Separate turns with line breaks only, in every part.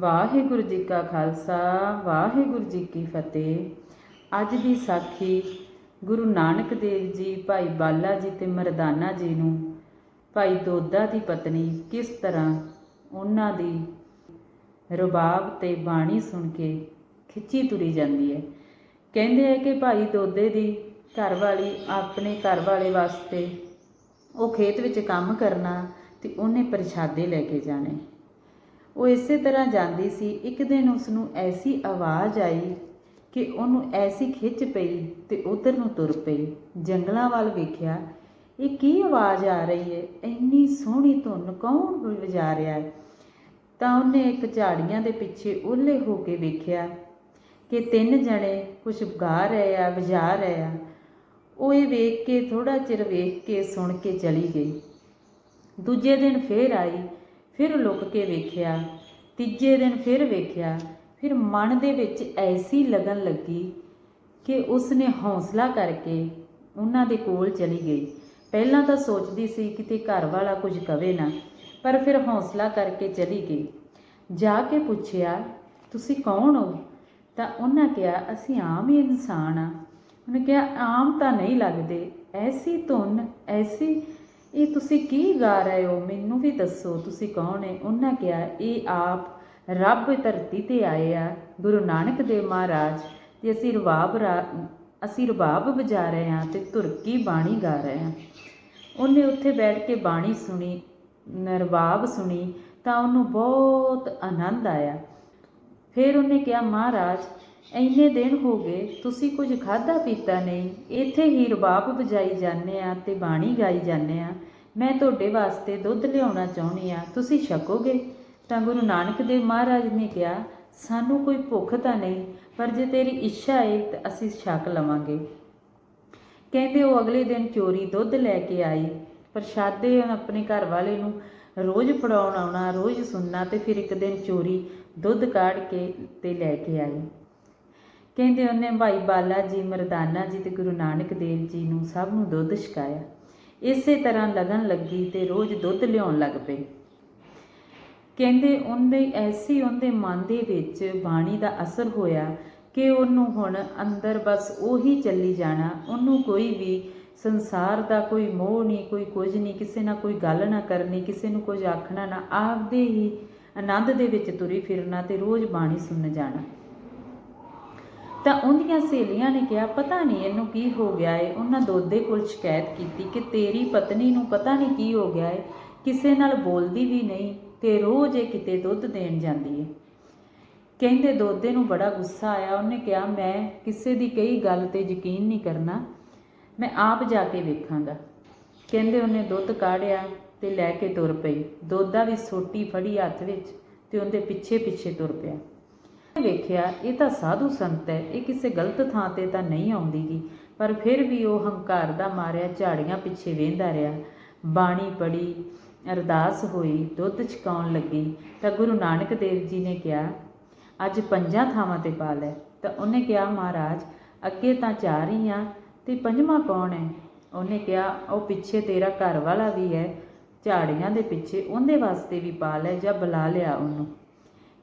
ਵਾਹਿਗੁਰੂ ਜੀ ਕਾ ਖਾਲਸਾ, ਵਾਹਿਗੁਰੂ ਜੀ ਕੀ ਫਤਿਹ। ਅੱਜ ਦੀ ਸਾਖੀ ਗੁਰੂ ਨਾਨਕ ਦੇਵ ਜੀ, ਭਾਈ ਬਾਲਾ ਜੀ ਤੇ ਮਰਦਾਨਾ ਜੀ ਨੂੰ, ਭਾਈ ਦੋਦਾ ਦੀ ਪਤਨੀ ਕਿਸ ਤਰ੍ਹਾਂ ਉਹਨਾਂ ਦੀ ਰਬਾਬ ਤੇ ਬਾਣੀ ਸੁਣ ਕੇ ਖਿੱਚੀ ਤੁਰੀ ਜਾਂਦੀ ਹੈ। ਕਹਿੰਦੇ ਹੈ ਕਿ ਭਾਈ ਦੋਦੇ ਦੀ ਘਰ ਵਾਲੀ ਆਪਣੇ ਘਰ ਵਾਲੇ ਵਾਸਤੇ ਉਹ ਖੇਤ ਵਿੱਚ ਕੰਮ ਕਰਨਾ ਤੇ ਉਹਨੇ ਪ੍ਰਸ਼ਾਦੇ ਲੈ ਕੇ ਜਾਣੇ। ਉਹ ਇਸੇ ਤਰ੍ਹਾਂ ਜਾਂਦੀ ਸੀ। ਇੱਕ ਦਿਨ ਉਸ ਨੂੰ ਐਸੀ ਆਵਾਜ਼ ਆਈ ਕਿ ਉਹਨੂੰ ਐਸੀ ਖਿੱਚ ਪਈ ਤੇ ਉਧਰ ਨੂੰ ਤੁਰ ਪਈ। ਜੰਗਲਾਂ ਵੱਲ ਵੇਖਿਆ, ਇਹ ਕੀ ਆਵਾਜ਼ ਆ ਰਹੀ ਹੈ ਇੰਨੀ ਸੋਹਣੀ ਧੁਨ ਕੌਣ ਵਜਾ ਰਿਹਾ ਹੈ ਤਾਂ ਉਹਨੇ ਇੱਕ ਝਾੜੀਆਂ ਦੇ ਪਿੱਛੇ ਓਲੇ ਹੋ ਕੇ ਵੇਖਿਆ ਕਿ ਤਿੰਨ ਜਣੇ ਕੁਝ ਗਾ ਰਹੇ ਆ, ਵਜਾ ਰਹੇ ਆ। ਉਹ ਇਹ ਵੇਖ ਕੇ ਥੋੜਾ ਚਿਰ ਵੇਖ ਕੇ ਸੁਣ ਕੇ ਚਲੀ ਗਈ। ਦੂਜੇ ਦਿਨ ਫੇਰ ਆਈ ਫਿਰ ਲੁੱਕ ਕੇ ਵੇਖਿਆ, ਤੀਜੇ ਦਿਨ ਫਿਰ ਵੇਖਿਆ, ਫਿਰ ਮਨ ਦੇ ਵਿੱਚ ਐਸੀ ਲਗਨ ਲੱਗੀ ਕਿ ਉਸਨੇ ਹੌਸਲਾ ਕਰਕੇ ਉਹਨਾਂ ਦੇ ਕੋਲ ਚਲੀ ਗਈ। ਪਹਿਲਾਂ ਤਾਂ ਸੋਚਦੀ ਸੀ ਕਿਤੇ ਘਰ ਵਾਲਾ ਕੁਝ ਕਵੇ ਨਾ, ਪਰ ਫਿਰ ਹੌਸਲਾ ਕਰਕੇ ਚਲੀ ਗਈ। ਜਾ ਕੇ ਪੁੱਛਿਆ, ਤੁਸੀਂ ਕੌਣ ਹੋ? ਤਾਂ ਉਹਨਾਂ ਕਿਹਾ, ਅਸੀਂ ਆਮ ਹੀ ਇਨਸਾਨ ਆ ਉਹਨੇ ਕਿਹਾ, ਆਮ ਤਾਂ ਨਹੀਂ ਲੱਗਦੇ, ਐਸੀ ਧੁਨ, ਐਸੀ ਇਹ ਤੁਸੀਂ ਕੀ ਗਾ ਰਹੇ ਹੋ? ਮੈਨੂੰ ਵੀ ਦੱਸੋ, ਤੁਸੀਂ ਕੌਣ ਹੈ? ਉਹਨਾਂ ਕਿਹਾ, ਇਹ ਆਪ ਰੱਬ ਧਰਤੀ ਤੇ ਆਏ ਆ, ਗੁਰੂ ਨਾਨਕ ਦੇਵ ਮਹਾਰਾਜ, ਤੇ ਅਸੀਂ ਰਬਾਬ ਅਸੀਂ ਰਬਾਬ ਵਜਾ ਰਹੇ ਹਾਂ ਤੇ ਤੁਰਕੀ ਬਾਣੀ ਗਾ ਰਹੇ ਹਾਂ। ਉਹਨੇ ਉੱਥੇ ਬੈਠ ਕੇ ਬਾਣੀ ਸੁਣੀ ਨਰਬਾਬ ਸੁਣੀ, ਤਾਂ ਉਹਨੂੰ ਬਹੁਤ ਆਨੰਦ ਆਇਆ। ਫਿਰ ਉਹਨੇ ਕਿਹਾ, ਮਹਾਰਾਜ ਇੰਨੇ ਦਿਨ ਹੋ ਗਏ, ਤੁਸੀਂ ਕੁਝ ਖਾਦਾ ਪੀਤਾ ਨਹੀਂ। ਇੱਥੇ ਹੀ ਰਬਾਬ ਵਜਾਈ ਜਾਂਦੇ ਆ ਤੇ ਬਾਣੀ ਗਾਈ ਜਾਂਦੇ ਆ। ਮੈਂ ਤੁਹਾਡੇ ਵਾਸਤੇ ਦੁੱਧ ਲਿਆਉਣਾ ਚਾਹੁੰਦੀ ਆ। ਤੁਸੀਂ ਛਕੋਗੇ? ਤਾਂ ਗੁਰੂ ਨਾਨਕ ਦੇਵ ਮਹਾਰਾਜ ਨੇ ਕਿਹਾ, ਸਾਨੂੰ ਕੋਈ ਭੁੱਖ ਤਾਂ ਨਹੀਂ, ਪਰ ਜੇ ਤੇਰੀ ਇੱਛਾ ਏ ਤਾਂ ਅਸੀਂ ਛਕ ਲਵਾਂਗੇ। ਕਹਿੰਦੇ ਉਹ ਅਗਲੇ ਦਿਨ ਚੋਰੀ ਦੁੱਧ ਲੈ ਕੇ ਆਈ। ਪ੍ਰਸ਼ਾਦੇ ਆਪਣੇ ਘਰ ਵਾਲੇ ਨੂੰ ਰੋਜ਼ ਫੜਾਉਣ ਆਉਣਾ, ਰੋਜ਼ ਸੁਣਨਾ ਤੇ ਫਿਰ ਇੱਕ ਦਿਨ ਚੋਰੀ ਦੁੱਧ ਕਾੜ ਕੇ ਤੇ ਲੈ ਕੇ ਆਈ। ਕਹਿੰਦੇ ਉਹਨੇ ਭਾਈ ਬਾਲਾ ਜੀ, ਮਰਦਾਨਾ ਜੀ ਤੇ ਗੁਰੂ ਨਾਨਕ ਦੇਵ ਜੀ ਨੂੰ ਸਭ ਨੂੰ ਦੁੱਧ ਛਕਾਇਆ। ਇਸੇ ਤਰ੍ਹਾਂ ਲਗਨ ਲੱਗੀ ਤੇ ਰੋਜ਼ ਦੁੱਧ ਲਿਆਉਣ ਲੱਗ ਪਏ। ਕਹਿੰਦੇ ਉਹਦੇ, ਐਸੀ ਉਹਦੇ ਮਨ ਦੇ ਵਿੱਚ ਬਾਣੀ ਦਾ ਅਸਰ ਹੋਇਆ ਕਿ ਉਹਨੂੰ ਹੁਣ ਅੰਦਰ ਬਸ ਉਹੀ ਚੱਲੀ ਜਾਣਾ, ਉਹਨੂੰ ਕੋਈ ਵੀ ਸੰਸਾਰ ਦਾ ਕੋਈ ਮੋਹ ਨਹੀਂ, ਕੋਈ ਕੁਝ ਨਹੀਂ, ਕਿਸੇ ਨਾਲ ਕੋਈ ਗੱਲ ਨਾ ਕਰਨੀ, ਕਿਸੇ ਨੂੰ ਕੁਝ ਆਖਣਾ ਨਾ, ਆਪਦੇ ਹੀ ਆਨੰਦ ਦੇ ਵਿੱਚ ਤੁਰੀ ਫਿਰਨਾ ਤੇ ਰੋਜ਼ ਬਾਣੀ ਸੁਣਨ ਜਾਣਾ। ਤਾਂ ਉਹਦੀਆਂ ਸਹੇਲੀਆਂ ਨੇ ਕਿਹਾ, ਪਤਾ ਨਹੀਂ ਇਹਨੂੰ ਕੀ ਹੋ ਗਿਆ ਏ। ਉਹਨਾਂ ਦੋਦੇ ਕੋਲ ਸ਼ਿਕਾਇਤ ਕੀਤੀ ਕਿ ਤੇਰੀ ਪਤਨੀ ਨੂੰ ਪਤਾ ਨਹੀਂ ਕੀ ਹੋ ਗਿਆ ਏ। ਕਿਸੇ ਨਾਲ ਬੋਲਦੀ ਵੀ ਨਹੀਂ ਤੇ ਰੋਜ਼ ਇਹ ਕਿਤੇ ਦੁੱਧ ਦੇਣ ਜਾਂਦੀ ਏ। ਕਹਿੰਦੇ ਦੋਦੇ ਨੂੰ ਬੜਾ ਗੁੱਸਾ ਆਇਆ। ਉਹਨੇ ਕਿਹਾ, ਮੈਂ ਕਿਸੇ ਦੀ ਕਈ ਗੱਲ ਤੇ ਯਕੀਨ ਨਹੀਂ ਕਰਨਾ। ਮੈਂ ਆਪ ਜਾ ਕੇ ਵੇਖਾਂਗਾ। ਕਹਿੰਦੇ ਉਹਨੇ ਦੁੱਧ ਕਾੜਿਆ ਤੇ ਲੈ ਕੇ ਤੁਰ ਪਈ। ਦੋਦਾ ਵੀ ਸੋਟੀ ਫੜੀ ਹੱਥ ਵਿੱਚ ਤੇ ਉਹਦੇ ਪਿੱਛੇ ਪਿੱਛੇ ਤੁਰ ਪਿਆ। ਵੇਖਿਆ, ਇਹ ਤਾਂ ਸਾਧੂ ਸੰਤ ਹੈ, ਇਹ ਕਿਸੇ ਗਲਤ ਥਾਂ ਤੇ ਤਾਂ ਨਹੀਂ ਆਉਂਦੀਗੀ। ਪਰ ਫਿਰ ਵੀ ਉਹ ਹੰਕਾਰ ਦਾ ਮਾਰਿਆ, ਝਾੜੀਆਂ ਪਿੱਛੇ ਵੇਂਦਾ ਰਿਹਾ। ਬਾਣੀ ਪੜੀ ਅਰਦਾਸ ਹੋਈ, ਦੁੱਧ ਛਕਾਉਣ ਲੱਗੀ, ਤਾਂ ਗੁਰੂ ਨਾਨਕ ਦੇਵ ਜੀ ਨੇ ਕਿਹਾ, ਅੱਜ ਪੰਜਾਂ ਥਾਵਾਂ ਤੇ ਪਾ ਲੈ। ਤਾਂ ਉਹਨੇ ਕਿਹਾ, ਮਹਾਰਾਜ, ਅੱਗੇ ਤਾਂ ਚਾਰ ਹੀ ਆ, ਤੇ ਪੰਜਵਾਂ ਕੌਣ ਹੈ? ਉਹਨੇ ਕਿਹਾ, ਉਹ ਪਿੱਛੇ ਤੇਰਾ ਘਰ ਵਾਲਾ ਵੀ ਹੈ, ਝਾੜੀਆਂ ਦੇ ਪਿੱਛੇ ਉਹਦੇ ਵਾਸਤੇ ਵੀ ਪਾ ਲੈ ਜਾਂ ਬੁਲਾ ਲਿਆ ਉਹਨੂੰ।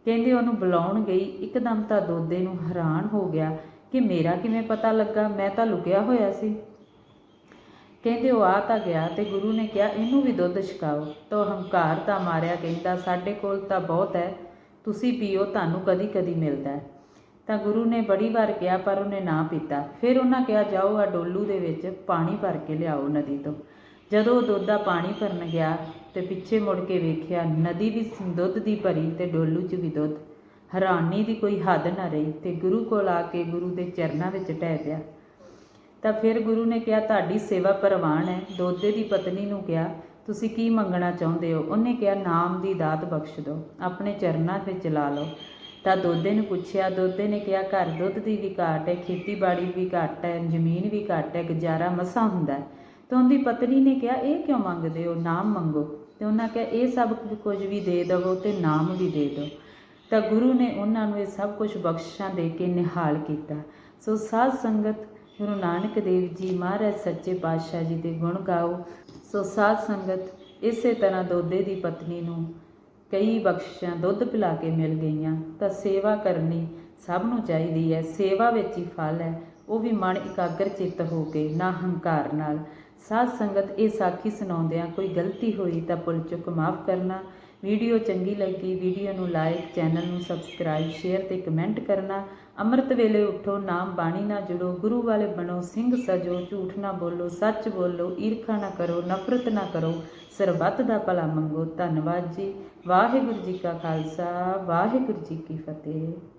ਕਹਿੰਦੇ ਉਹਨੂੰ ਬੁਲਾਉਣ ਗਈ, ਇੱਕਦਮ ਤਾਂ ਦੋਦੇ ਨੂੰ ਹੈਰਾਨ ਹੋ ਗਿਆ ਕਿ ਮੇਰਾ ਕਿਵੇਂ ਪਤਾ ਲੱਗਾ, ਮੈਂ ਤਾਂ ਲੁਕਿਆ ਹੋਇਆ ਸੀ। ਕਹਿੰਦੇ ਉਹ ਆ ਤਾਂ ਗਿਆ ਤੇ ਗੁਰੂ ਨੇ ਕਿਹਾ, ਇਹਨੂੰ ਵੀ ਦੁੱਧ ਛਕਾਓ। ਤਾਂ ਉਹ ਹੰਕਾਰ ਤਾਂ ਮਾਰਿਆ, ਕਹਿੰਦਾ, ਸਾਡੇ ਕੋਲ ਤਾਂ ਬਹੁਤ ਹੈ, ਤੁਸੀਂ ਪੀਓ, ਤੁਹਾਨੂੰ ਕਦੀ ਕਦੀ ਮਿਲਦਾ ਹੈ। ਤਾਂ ਗੁਰੂ ਨੇ ਬੜੀ ਵਾਰ ਕਿਹਾ, ਪਰ ਉਹਨੇ ਨਾ ਪੀਤਾ। ਫਿਰ ਉਹਨਾਂ ਕਿਹਾ, ਜਾਓ ਆ ਡੋਲੂ ਦੇ ਵਿੱਚ ਪਾਣੀ ਭਰ ਕੇ ਲਿਆਓ ਨਦੀ ਤੋਂ। ਜਦੋਂ ਉਹ ਦਾ ਪਾਣੀ ਭਰਨ ਗਿਆ ਤੇ ਪਿੱਛੇ ਮੁੜ ਕੇ ਵੇਖਿਆ ਨਦੀ ਵੀ ਦੁੱਧ ਦੀ ਭਰੀ ਤੇ ਡੋਲੂ 'ਚ ਵੀ ਦੁੱਧ। ਹੈਰਾਨੀ ਦੀ ਕੋਈ ਹੱਦ ਨਾ ਰਹੀ ਤੇ ਗੁਰੂ ਕੋਲ ਆ ਕੇ ਗੁਰੂ ਦੇ ਚਰਨਾਂ ਵਿੱਚ ਟਹਿ ਪਿਆ। ਤਾਂ ਫਿਰ ਗੁਰੂ ਨੇ ਕਿਹਾ, ਤੁਹਾਡੀ ਸੇਵਾ ਪ੍ਰਵਾਨ ਹੈ। ਦੋਦੇ ਦੀ ਪਤਨੀ ਨੂੰ ਕਿਹਾ, ਤੁਸੀਂ ਕੀ ਮੰਗਣਾ ਚਾਹੁੰਦੇ ਹੋ? ਉਹਨੇ ਕਿਹਾ, ਨਾਮ ਦੀ ਦਾਤ ਬਖਸ਼ ਦਿਓ, ਆਪਣੇ ਚਰਨਾਂ ਵਿੱਚ ਲਾ ਲਓ। ਤਾਂ ਦੋਦੇ ਨੇ ਪੁੱਛਿਆ ਦੋਦੇ ਨੇ ਕਿਹਾ, ਘਰ ਦੁੱਧ ਦੀ ਵੀ ਘਾਟ ਹੈ, ਖੇਤੀਬਾੜੀ ਵੀ ਘੱਟ ਹੈ, ਜ਼ਮੀਨ ਵੀ ਘੱਟ ਹੈ, ਗੁਜ਼ਾਰਾ ਮਸਾ ਹੁੰਦਾ ਤਾਂ ਉਹਦੀ ਪਤਨੀ ਨੇ ਕਿਹਾ, ਇਹ ਕਿਉਂ ਮੰਗਦੇ ਹੋ? ਨਾਮ ਮੰਗੋ। ਤੇ ਉਹਨਾਂ ਕਿਹਾ, ਇਹ ਸਭ ਕੁਝ ਵੀ ਦੇ ਦਵੋ ਤੇ ਨਾਮ ਵੀ ਦੇ ਦਿਓ। ਤਾਂ ਗੁਰੂ ਨੇ ਉਹਨਾਂ ਨੂੰ ਇਹ ਸਭ ਕੁਝ ਬਖਸ਼ਿਸ਼ਾਂ ਦੇ ਕੇ ਨਿਹਾਲ ਕੀਤਾ। ਸੋ ਸਾਧ ਸੰਗਤ, ਗੁਰੂ ਨਾਨਕ ਦੇਵ ਜੀ ਮਹਾਰਾਜ ਸੱਚੇ ਪਾਤਸ਼ਾਹ ਜੀ ਦੇ ਗੁਣ ਗਾਓ। ਸੋ ਸਾਧ ਸੰਗਤ, ਇਸੇ ਤਰ੍ਹਾਂ ਦੋਦੇ ਦੀ ਪਤਨੀ ਨੂੰ ਕਈ ਬਖਸ਼ਿਸ਼ਾਂ ਦੁੱਧ ਪਿਲਾ ਕੇ ਮਿਲ ਗਈਆਂ। ਤਾਂ ਸੇਵਾ ਕਰਨੀ ਸਭ ਨੂੰ ਚਾਹੀਦੀ ਹੈ। ਸੇਵਾ ਵਿੱਚ ਹੀ ਫਲ ਹੈ। ਉਹ ਵੀ ਮਨ ਇਕਾਗਰ ਚਿੱਤ ਹੋ ਕੇ, ਨਾ ਹੰਕਾਰ ਨਾਲ। ਸਾਧ ਸੰਗਤ ਇਹ ਸਾਖੀ ਸੁਣਾਉਂਦਿਆਂ ਕੋਈ ਗਲਤੀ ਹੋਈ ਤਾਂ ਭੁੱਲ ਚੁੱਕ ਮਾਫ ਕਰਨਾ। ਵੀਡੀਓ ਚੰਗੀ ਲੱਗੀ, ਵੀਡੀਓ ਨੂੰ ਲਾਈਕ ਚੈਨਲ ਨੂੰ ਸਬਸਕ੍ਰਾਈਬ ਸ਼ੇਅਰ ਤੇ ਕਮੈਂਟ ਕਰਨਾ। ਅੰਮ੍ਰਿਤ ਵੇਲੇ ਉਠੋ, ਨਾਮ ਬਾਣੀ ਨਾਲ ਜੁੜੋ, ਗੁਰੂ ਵਾਲੇ ਬਣੋ, ਸਿੰਘ ਸਜੋ, ਝੂਠ ਨਾ ਬੋਲੋ, ਸੱਚ ਬੋਲੋ, ਈਰਖਾ ਨਾ ਕਰੋ, ਨਫ਼ਰਤ ਨਾ ਕਰੋ, ਸਰਬੱਤ ਦਾ ਭਲਾ ਮੰਗੋ। ਧੰਨਵਾਦ ਜੀ। ਵਾਹਿਗੁਰੂ ਜੀ ਕਾ ਖਾਲਸਾ, ਵਾਹਿਗੁਰੂ ਜੀ ਕੀ ਫਤਿਹ।